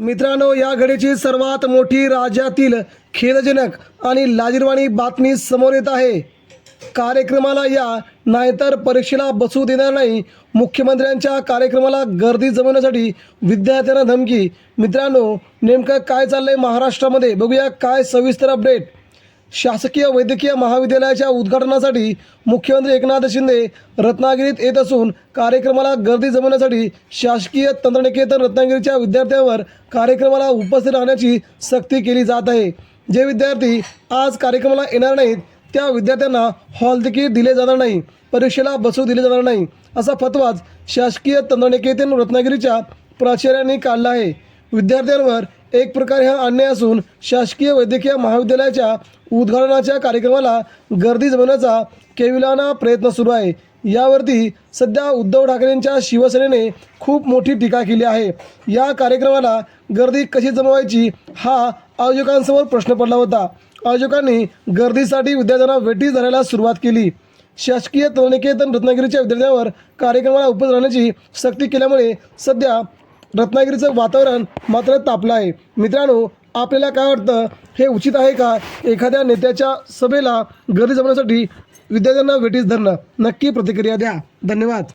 मित्रांनो या घडीची सर्वात मोठी राज्यातील खेदजनक आणि लाजीरवाणी बातमी समोर येत आहे. कार्यक्रमाला या नाहीतर परीक्षेला बसू देणार नाही. मुख्यमंत्र्यांच्या कार्यक्रमाला गर्दी जमवण्यासाठी विद्यार्थ्यांना धमकी. मित्रांनो नेमकं काय चाललंय महाराष्ट्रामध्ये? बघूया काय सविस्तर अपडेट. शासकीय वैद्यकीय महाविद्यालयाच्या उद्घाटनासाठी मुख्यमंत्री एकनाथ शिंदे रत्नागिरीत येत असून कार्यक्रमाला गर्दी जमवण्यासाठी शासकीय तंत्रनिकेतन रत्नागिरीच्या विद्यार्थ्यांवर कार्यक्रमाला उपस्थित राहण्याची सक्ती केली जात आहे. जे विद्यार्थी आज कार्यक्रमाला येणार नाहीत त्या विद्यार्थ्यांना हॉल तिकीट दिले जाणार नाही परीक्षेला बसू दिले जाणार नाही असा फतवाच शासकीय तंत्रनिकेतन रत्नागिरीच्या प्राचार्यांनी काढला आहे. विद्यार्थ्यांवर एक प्रकारे हा अन्याय असून शासकीय वैद्यकीय महाविद्यालयाच्या उद्घाटनाच्या कार्यक्रमाला गर्दी जमवण्याचा केविलाना प्रयत्न सुरू आहे. यावरती सध्या उद्धव ठाकरेंच्या शिवसेनेने खूप मोठी टीका केली आहे. या कार्यक्रमाला गर्दी कशी जमवायची हा आयोजकांसमोर प्रश्न पडला होता. आयोजकांनी गर्दीसाठी विद्यार्थ्यांना वेटीस धरायला सुरुवात केली. शासकीय तरुणिकेतन रत्नागिरीच्या विद्यार्थ्यांवर कार्यक्रमाला उपस्थित राहण्याची सक्ती केल्यामुळे सध्या रत्नागिरीचं वातावरण मात्र तापलं आहे. मित्रांनो आपल्याला काय वाटतं? हे उचित आहे का? एखाद्या नेत्याच्या सभेला गर्दी जमण्यासाठी विद्यार्थ्यांना वेटीस धरणं नक्की प्रतिक्रिया द्या. धन्यवाद.